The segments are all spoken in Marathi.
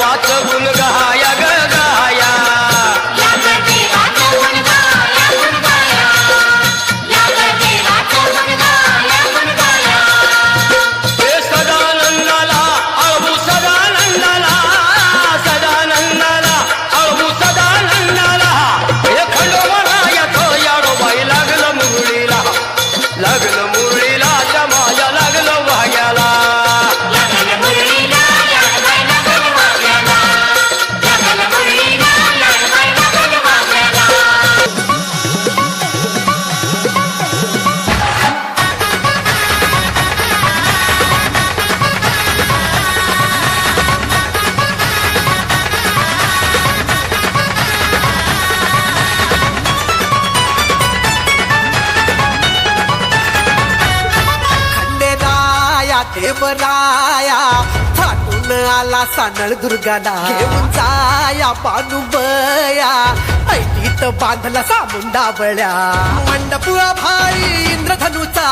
वाचवून गहाय देवराया थाटून आला सानळ दुर्गाला. घेऊन जाया पानुबया ऐटीत बांधला सामुंडा बळ्या मंडप भाई इंद्रधनुचा.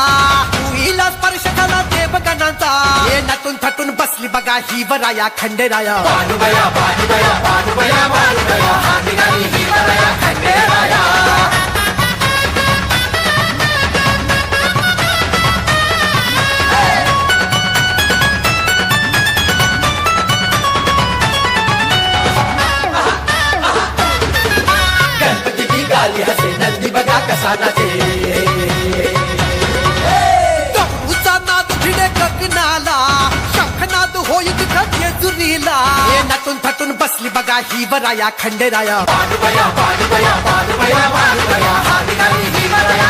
उईला स्पर्श झाला देवगणाचा. हे नटून थटून बसली बघा ही वराया खंडेराया. पानुबया पानुबया पानुबया पानुबया बघा कसा नाचे गप्पूचा नाद भिडे गगनाला शंखनाद होई तिथं जेजुरीला हे नटून थटून बसली बघा ही वराया खंडेराया. पानुबया पानुबया पानुबया पानुबया हा ही वराया